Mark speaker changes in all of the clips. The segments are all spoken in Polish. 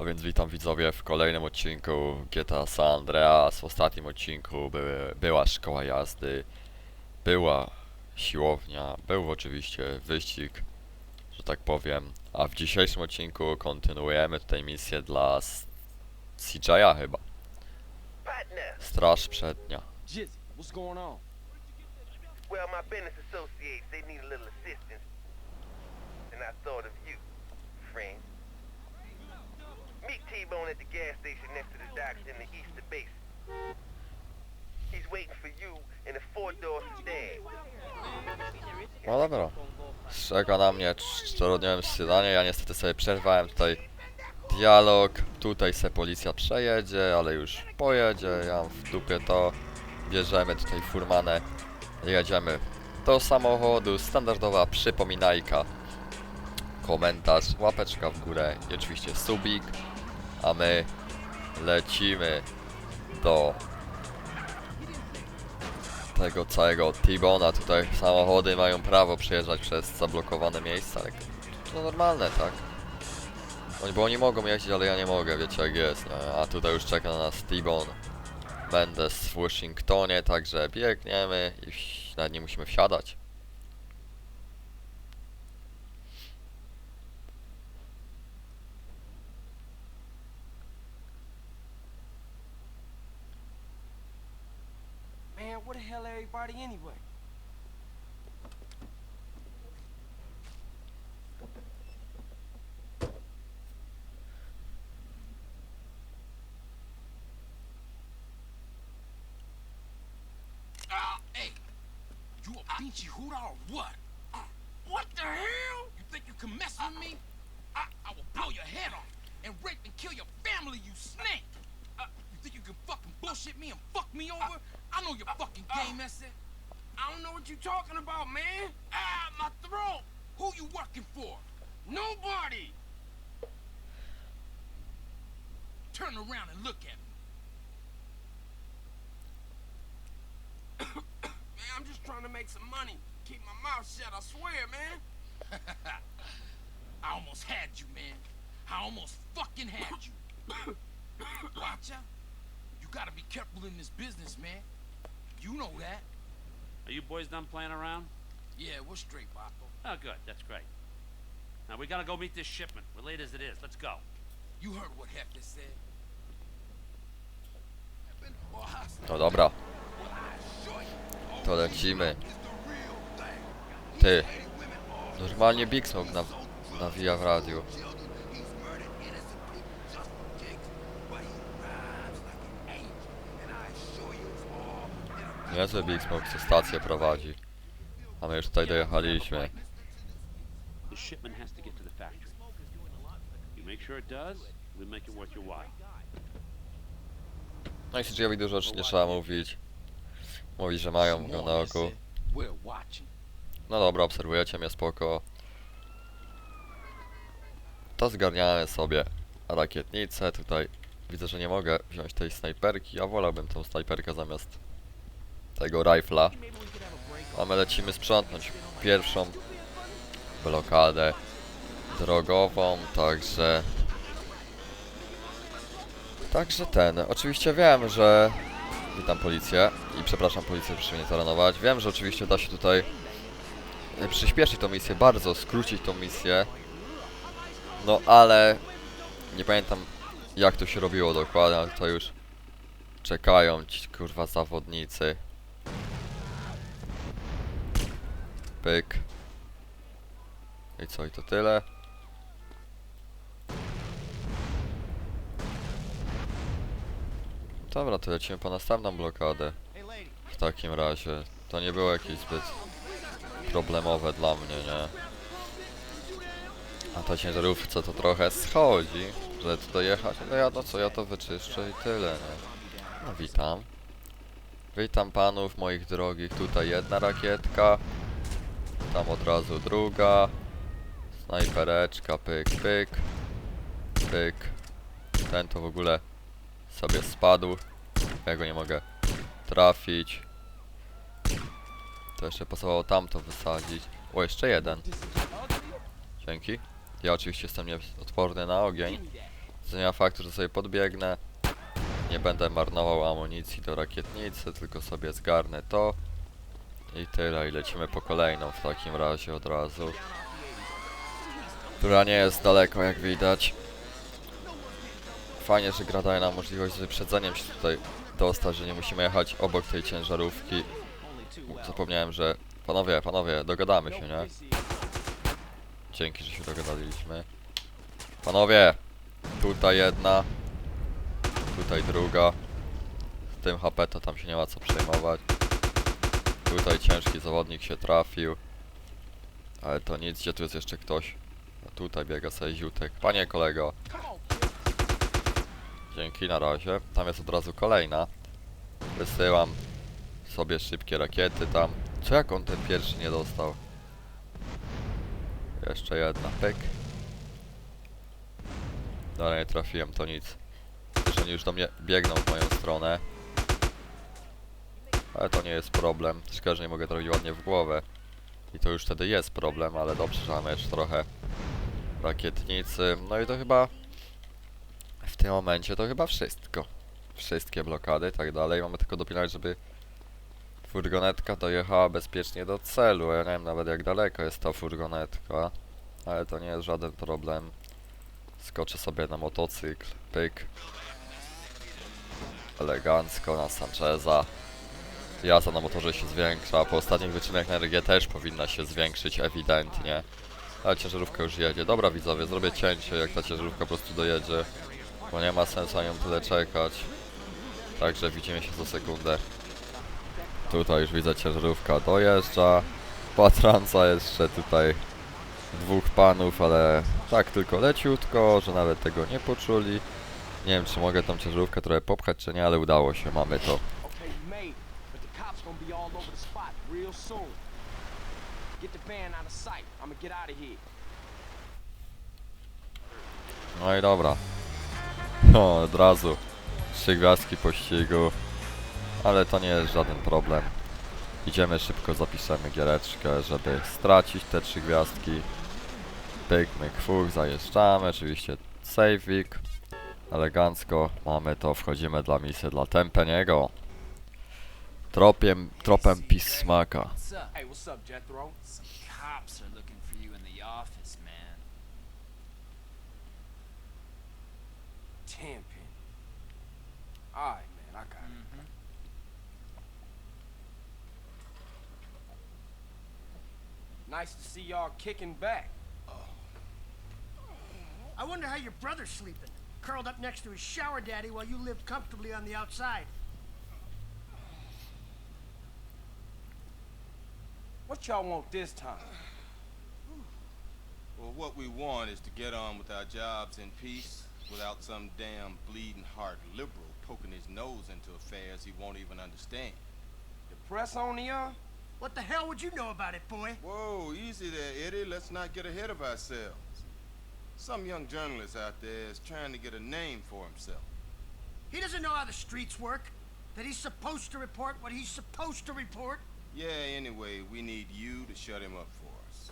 Speaker 1: A więc witam widzowie w kolejnym odcinku GTA San Andreas. W ostatnim odcinku były, była szkoła jazdy, była siłownia, był oczywiście wyścig, że tak powiem. A w dzisiejszym odcinku kontynuujemy tutaj misję dla CJ'a chyba. Straż przednia.
Speaker 2: Friend. Meet T-Bone at the gas station next to the docks in the Easter Basin. He's waiting for you in a four-door sedan.
Speaker 1: No dobra. Czeka na mnie czterodniowe śniadanie. Ja niestety sobie przerwałem tutaj dialog. Tutaj se policja przejedzie, ale już pojedzie. Ja w dupie to. Bierzemy tutaj furmanę. Jedziemy do samochodu. Standardowa przypominajka. Komentarz, łapeczka w górę i oczywiście subik. A my lecimy do tego całego T-Bona tutaj samochody mają prawo przejeżdżać przez zablokowane miejsca, to normalne, tak? Oni, bo oni mogą jeździć, ale ja nie mogę, wiecie jak jest, nie? A tutaj już czeka na nas T-Bone. Będę w Washingtonie, także biegniemy i nawet nie musimy wsiadać.
Speaker 3: Hell anyway?
Speaker 4: Ah, hey, you a beachy hooter or what? Uh, what the hell? You think you can mess with me? I, I will blow your head off and rape and kill your family, you snake! Uh, you think you can fucking bullshit me and fuck me over? I know your fucking game, that's. I don't know what you're talking about, man. Ah, my throat! Who you working for? Nobody! Turn around and look at me.
Speaker 3: Man, I'm just trying to make some money. Keep my mouth shut, I swear, man.
Speaker 4: I almost had you, man. I almost fucking had you. Watch out. You gotta be careful in this business, man. You know that.
Speaker 5: Are you boys done playing around?
Speaker 4: Yeah, we're straight, Baco.
Speaker 5: Oh, good. That's great. Now we gotta go meet this shipment. We're late as it is. Let's go.
Speaker 4: You heard what Hefner said.
Speaker 1: No dobra, to lecimy. Ty, normalnie Big Smoke naw nawija w radiu. Niezły Big Smoke, co stację prowadzi. A my już tutaj dojechaliśmy.
Speaker 5: The shipment has to get to the factory. You make sure it does, we make it worth your while.
Speaker 1: No i CJ-owi dużo już nie trzeba mówić. Mówi, że mają go na oku. No dobra, obserwujecie mnie spoko. To zgarniamy sobie rakietnicę. Tutaj widzę, że nie mogę wziąć tej snajperki. Ja wolałbym tą snajperkę zamiast tego rifla. A my lecimy sprzątnąć pierwszą blokadę drogową, także... Także ten. Oczywiście wiem, że... Witam policję i przepraszam policję, proszę mnie taranować. Wiem, że oczywiście da się tutaj e, przyspieszyć tą misję, bardzo skrócić tą misję. No ale nie pamiętam jak to się robiło dokładnie, ale to już czekają ci kurwa zawodnicy. Pyk. I co, i to tyle? Dobra, to lecimy po następną blokadę. W takim razie. To nie było jakieś zbyt problemowe dla mnie, nie? A ta ciężarówce to trochę schodzi, że tu dojechać. No ja no co, ja to wyczyszczę i tyle, nie? No witam. Witam panów moich drogich. Tutaj jedna rakietka. Tam od razu druga. Snajpereczka, pyk, pyk. Pyk. Ten to w ogóle sobie spadł. Ja go nie mogę trafić. To jeszcze pasowało tamto wysadzić. O, jeszcze jeden. Dzięki. Ja oczywiście jestem nieodporny na ogień. zmienia faktu, że sobie podbiegnę. Nie będę marnował amunicji do rakietnicy, tylko sobie zgarnę to. I tyle, i lecimy po kolejną w takim razie od razu. Która nie jest daleko, jak widać. Fajnie, że gra daje nam możliwość z wyprzedzeniem się tutaj dostać, że nie musimy jechać obok tej ciężarówki. Zapomniałem, że... Panowie, panowie, dogadamy się, nie? Dzięki, że się dogadaliśmy. Panowie! Tutaj jedna. Tutaj druga. Z tym HP to tam się nie ma co przejmować. Tutaj ciężki zawodnik się trafił. Ale to nic, gdzie tu jest jeszcze ktoś? A tutaj biega sobie ziutek. Panie kolego. Dzięki, na razie. Tam jest od razu kolejna. Wysyłam sobie szybkie rakiety tam. Co jak on ten pierwszy nie dostał? Jeszcze jedna, pyk. Dalej trafiłem, to nic. Że oni już do mnie biegną w moją stronę. Ale to nie jest problem. Szkoda, że nie mogę trafić ładnie w głowę. I to już wtedy jest problem, ale dobrze, że mamy jeszcze trochę rakietnicy. No i to chyba w tym momencie to chyba wszystko. Wszystkie blokady i tak dalej. Mamy tylko dopilnować, żeby furgonetka dojechała bezpiecznie do celu. Ja nie wiem nawet jak daleko jest ta furgonetka. Ale to nie jest żaden problem. Skoczę sobie na motocykl. Pyk. Elegancko na Sancheza. Jazda na motorze się zwiększa. Po ostatnich wyczynach na też powinna się zwiększyć ewidentnie. Ale ciężarówka już jedzie. Dobra widzowie, zrobię cięcie jak ta ciężarówka po prostu dojedzie. Bo nie ma sensu na nią tyle czekać. Także widzimy się za sekundę. Tutaj już widzę ciężarówka dojeżdża. Patranca jeszcze tutaj dwóch panów, ale tak tylko leciutko, że nawet tego nie poczuli. Nie wiem czy mogę tą ciężarówkę trochę popchać czy nie, ale udało się, mamy to.
Speaker 6: Okay, you made, but the cops gonna be all over the spot real soon. Get the van out of sight. I'ma get out of here.
Speaker 1: No i dobra. O, od razu. Trzy gwiazdki pościgu. Ale to nie jest żaden problem. Idziemy szybko, zapiszemy giereczkę, żeby stracić te trzy gwiazdki. Pyk, myk, fuch, zajeżdżamy. Oczywiście saveik. Elegancko. Mamy to, wchodzimy dla misji dla Tempeniego. Tropiem, tropem pismaka.
Speaker 3: What's?
Speaker 6: Hey, what's up, Jethro?
Speaker 3: Some cops are looking for you in the office, man.
Speaker 6: Tenpin. Alright, man, I got it.
Speaker 3: Mm-hmm.
Speaker 6: Nice to see y'all kicking back.
Speaker 7: I wonder how your brother's sleeping. Curled up next to his shower daddy while you live comfortably on the outside.
Speaker 6: What y'all want this time?
Speaker 8: Well, what we want is to get on with our jobs in peace without some damn bleeding heart liberal poking his nose into affairs he won't even understand.
Speaker 6: The press on the uh?
Speaker 7: What the hell would you know about it, boy?
Speaker 8: Whoa, easy there, Eddie. Let's not get ahead of ourselves. Some young journalist out there is trying to get a name for himself.
Speaker 7: He doesn't know how the streets work. That he's supposed to report what he's supposed to report.
Speaker 8: Yeah, anyway, we need you to shut him up for us.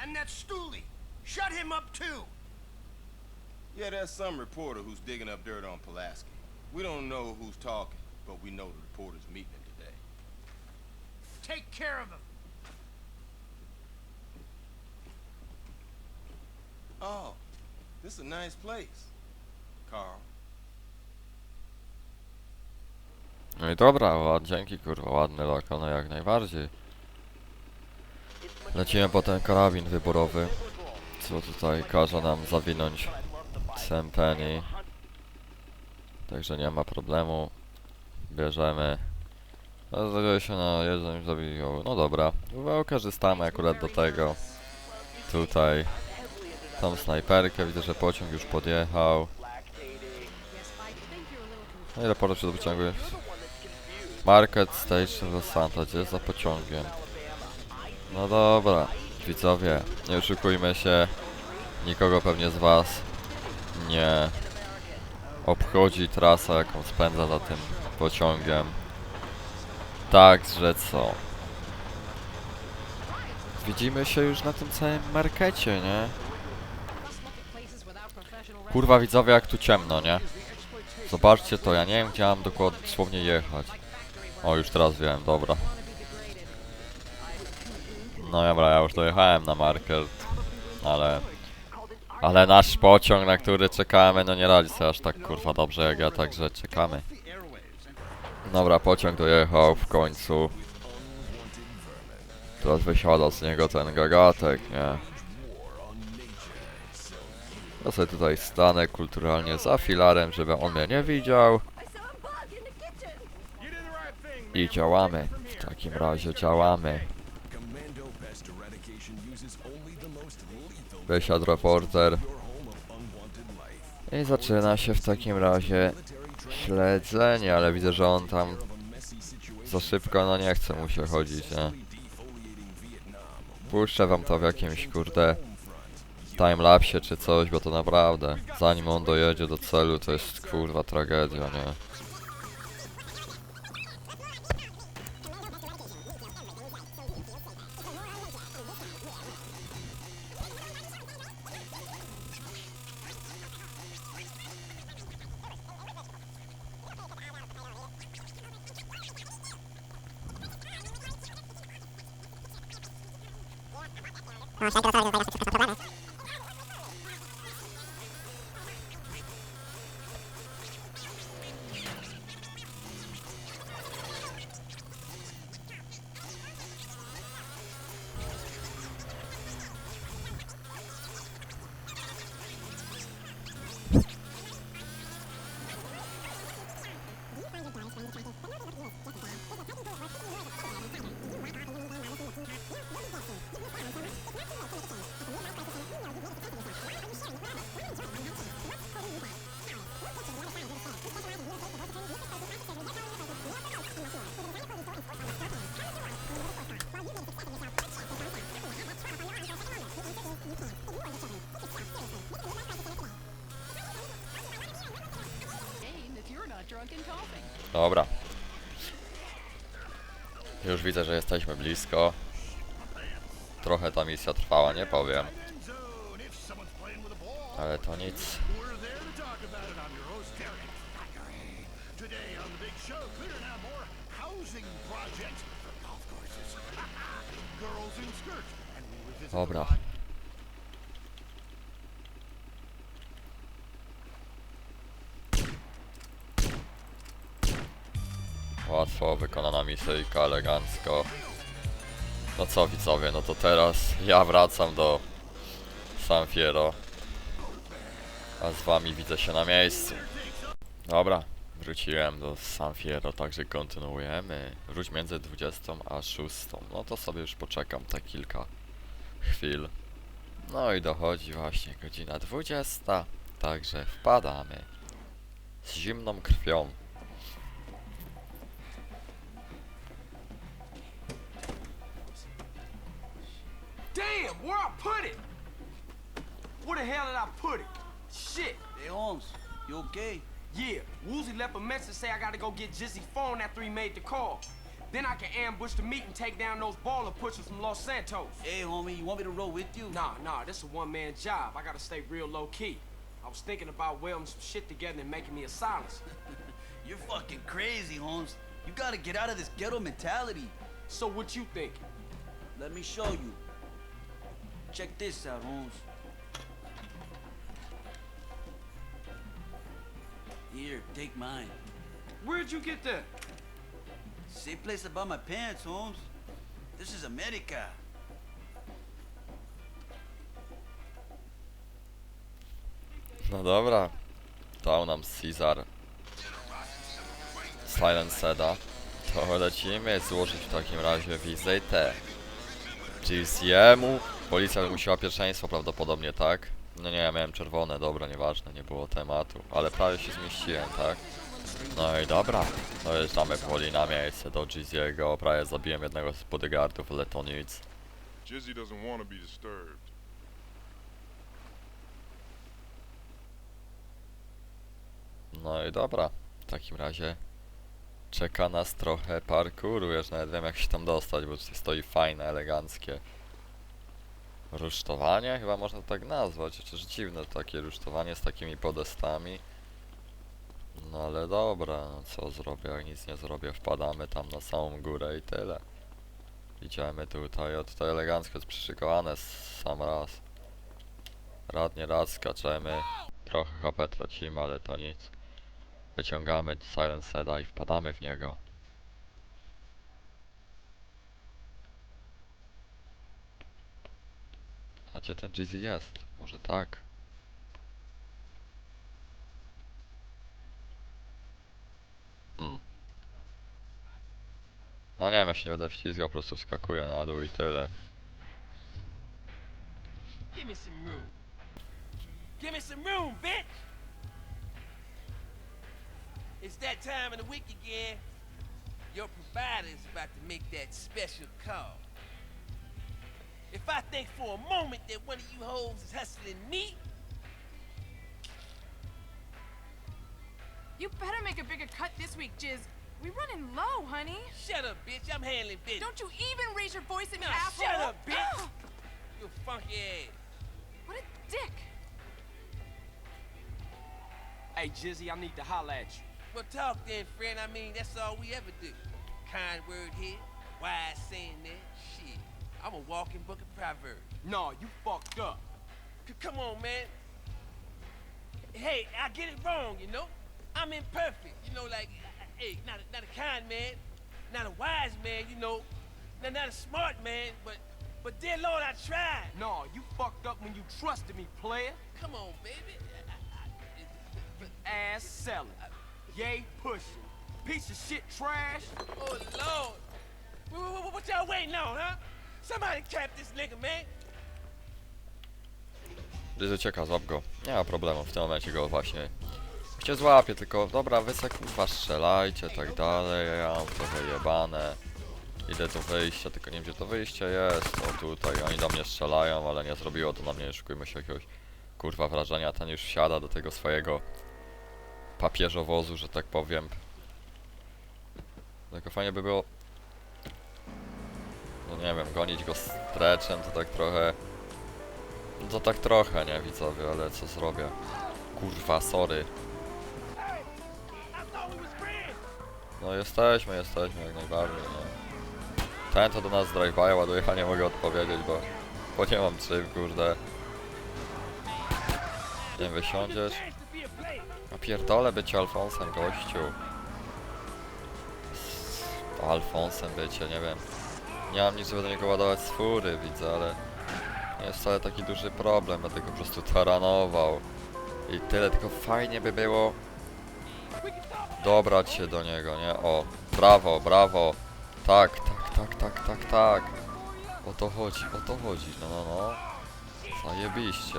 Speaker 7: And that Stooley. Shut him up too.
Speaker 8: Yeah, there's some reporter who's digging up dirt on Pulaski. We don't know who's talking, but we know the reporter's meeting him today.
Speaker 7: Take care of him.
Speaker 8: Oh, this is a nice place. Carl.
Speaker 1: No i dobra, ład, dzięki kurwa, ładny lokal, no jak najbardziej. Lecimy po ten karabin wyborowy, co tutaj każe nam zawinąć Sam. Także nie ma problemu. Bierzemy. No, się na jeden zabiją. No dobra, wykorzystamy akurat do tego. Tutaj. Tą snajperkę, widzę, że pociąg już podjechał. No ile pora do pociągu jest? Market Station Los Santos, gdzie jest za pociągiem? No dobra, widzowie, nie oszukujmy się. Nikogo pewnie z was nie obchodzi trasa, jaką spędza za tym pociągiem. Także co? Widzimy się już na tym całym markecie, nie? Kurwa widzowie jak tu ciemno, nie? Zobaczcie to, ja nie wiem gdzie mam dokładnie jechać. O, już teraz wiem, dobra. No dobra, ja już dojechałem na market, ale... Ale nasz pociąg, na który czekamy, no nie radzi sobie aż tak kurwa dobrze jak ja, także czekamy. Dobra, pociąg dojechał w końcu. Teraz wysiada z niego ten gagatek, nie? Ja sobie tutaj stanę kulturalnie za filarem, żeby on mnie nie widział. I działamy. W takim razie działamy. Wysiadł reporter. I zaczyna się w takim razie śledzenie, ale widzę, że on tam za szybko, no nie chce mu się chodzić, nie? Puszczę wam to w jakimś kurde timelapsie czy coś, bo to naprawdę zanim on dojedzie do celu to jest kurwa tragedia, nie? Dobra. Już widzę, że jesteśmy blisko. Trochę ta misja trwała, nie powiem. Ale to nic. Dobra. Łatwo wykonana misyjka, elegancko. No co widzowie, no to teraz ja wracam do San Fierro. A z wami widzę się na miejscu. Dobra, wróciłem do San Fierro, także kontynuujemy. Wróć między 20 a 6. No to sobie już poczekam te kilka chwil. No i dochodzi właśnie godzina 20. Także wpadamy z zimną krwią.
Speaker 3: Damn, where I put it? Where the hell did I put it? Shit.
Speaker 9: Hey Holmes, you okay?
Speaker 3: Yeah, Woozy left a message say I gotta go get Jizzy's phone after he made the call. Then I can ambush the meet and take down those baller pushers from Los Santos.
Speaker 9: Hey homie, you want me to roll with you?
Speaker 3: Nah, nah, this is a one-man job. I gotta stay real low-key. I was thinking about welding some shit together and making me a silence.
Speaker 9: You're fucking crazy, Holmes. You gotta get out of this ghetto mentality.
Speaker 3: So what you think?
Speaker 9: Let me show you. Check this out, Holmes. Here, take mine.
Speaker 3: Where'd you get that?
Speaker 9: Same place I bought my pants, Holmes. This is America.
Speaker 1: No dobra. Dał nam Caesar. Silent Seda. To lecimy złożyć w takim razie wizytę. GCM-u. Policja wymusiła pierwszeństwo prawdopodobnie, tak? No nie, ja miałem czerwone, dobra, nieważne, nie było tematu. Ale prawie się zmieściłem, tak? No i dobra. Dojeżdżamy powoli na miejsce do Giziego. Prawie zabiłem jednego z bodyguardów, ale to nic.
Speaker 10: Jizzy doesn't want to be disturbed.
Speaker 1: No i dobra. W takim razie czeka nas trochę parkouru. Już nawet wiem jak się tam dostać, bo tutaj stoi fajne, eleganckie rusztowanie, chyba można tak nazwać, chociaż dziwne takie rusztowanie z takimi podestami. No ale dobra, no co zrobię, jak nic nie zrobię, wpadamy tam na samą górę i tyle. Idziemy tutaj, o tutaj elegancko jest przyszykowane sam raz. Radnie raz skaczemy, trochę HP tracimy, ale to nic. Wyciągamy Silent Seda i wpadamy w niego. A gdzie ten Jeezy jest? Może tak? Hmm. No nie wiem, ja się nie będę po prostu wskakuję na dół i tyle.
Speaker 3: Give me some room, bitch!
Speaker 2: It's that time of the week again. Your provider is about to make that special call. If I think for a moment that one of you hoes is hustling me,
Speaker 11: You better make a bigger cut this week, Jizz. We running low, honey.
Speaker 2: shut up, bitch. I'm handling business.
Speaker 11: Don't you even raise your voice at me,
Speaker 2: Nah,
Speaker 11: asshole.
Speaker 2: shut up, bitch. You funky ass.
Speaker 11: what a dick.
Speaker 3: Hey, Jizzy, I need to holler at you.
Speaker 2: Well, talk then, friend. I mean, that's all we ever do. Kind word here, wise saying there. Shit, I'm a walking book of proverbs.
Speaker 3: No, you fucked up.
Speaker 2: C- come on, man. Hey, I get it wrong, you know. I'm imperfect, you know. Like, hey, not a, not a kind man, not a wise man, you know, not, not a smart man, but but dear Lord, I tried.
Speaker 3: No, you fucked up when you trusted me, player.
Speaker 2: Come on, baby. I, I,
Speaker 3: Ass selling. Yay pushing. Piece of shit trash.
Speaker 2: oh Lord, what, what, what y'all waiting on, huh? Somebody cap this nigga, man.
Speaker 1: Gdzieś ucieka, złap go. Nie ma problemu, w tym momencie go właśnie cię złapię, tylko dobra, wy se kurwa strzelajcie, tak dalej, ja mam trochę jebane. Idę do wyjścia, tylko nie wiem gdzie to wyjście jest, o tutaj, oni do mnie strzelają, ale nie zrobiło to na mnie, nie szukujmy się jakiegoś kurwa wrażenia, ten już wsiada do tego swojego papieżowozu, że tak powiem. Tylko fajnie by było, no nie wiem, gonić go streczem, to tak trochę to tak trochę, nie widzowie, ale co zrobię? Kurwa, sorry. No jesteśmy, jesteśmy jak najbardziej, nie. Ten to do nas drive-by ładuje, a nie mogę odpowiedzieć, bo, bo nie mam czym, kurde. Nie wysiądziesz?
Speaker 2: A
Speaker 1: pierdolę być Alfonsem, gościu. Alfonsem bycie, nie wiem. Nie mam nic, żeby do niego ładować z widzę, ale nie jest wcale taki duży problem, będę po prostu taranował. I tyle, tylko fajnie by było dobrać się do niego, nie? O, brawo, brawo. Tak, tak, tak, tak, tak, tak. O to chodzi, o to chodzi, no, no, no. Zajebiście.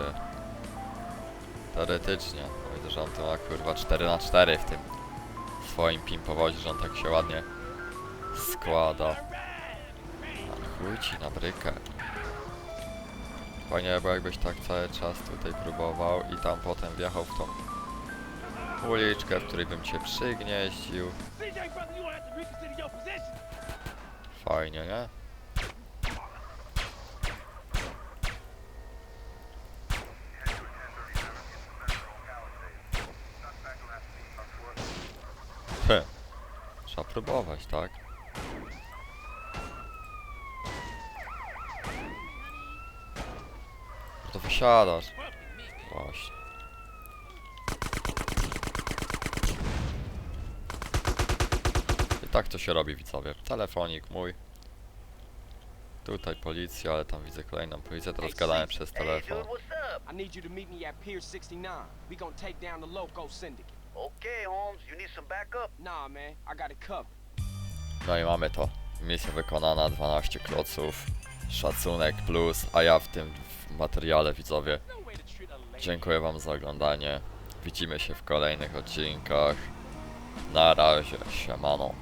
Speaker 1: Teoretycznie. Widzę, że on to ma kurwa 4 na 4 w tym swoim pimpowozie, że on tak się ładnie składa. A chuj ci na brykę. Fajnie było jakbyś tak cały czas tutaj próbował i tam potem wjechał w tą uliczkę, w której bym cię przygnieścił. Fajnie, nie? Trzeba próbować, tak? To wysiadasz. Właśnie. I tak to się robi, widzowie. Telefonik mój. Tutaj policja, ale tam widzę kolejną policję. Teraz gadałem przez telefon.
Speaker 3: I need you to meet me at Pier 69. We gonna take down the Loco Syndicate.
Speaker 2: Okay, Holmes, you need some backup?
Speaker 3: Nah, man, I got it covered.
Speaker 1: No i mamy to. Misja wykonana, 12 kloców. Szacunek plus, a ja w tym materiale widzowie. Dziękuję wam za oglądanie. Widzimy się w kolejnych odcinkach. Na razie, siemano.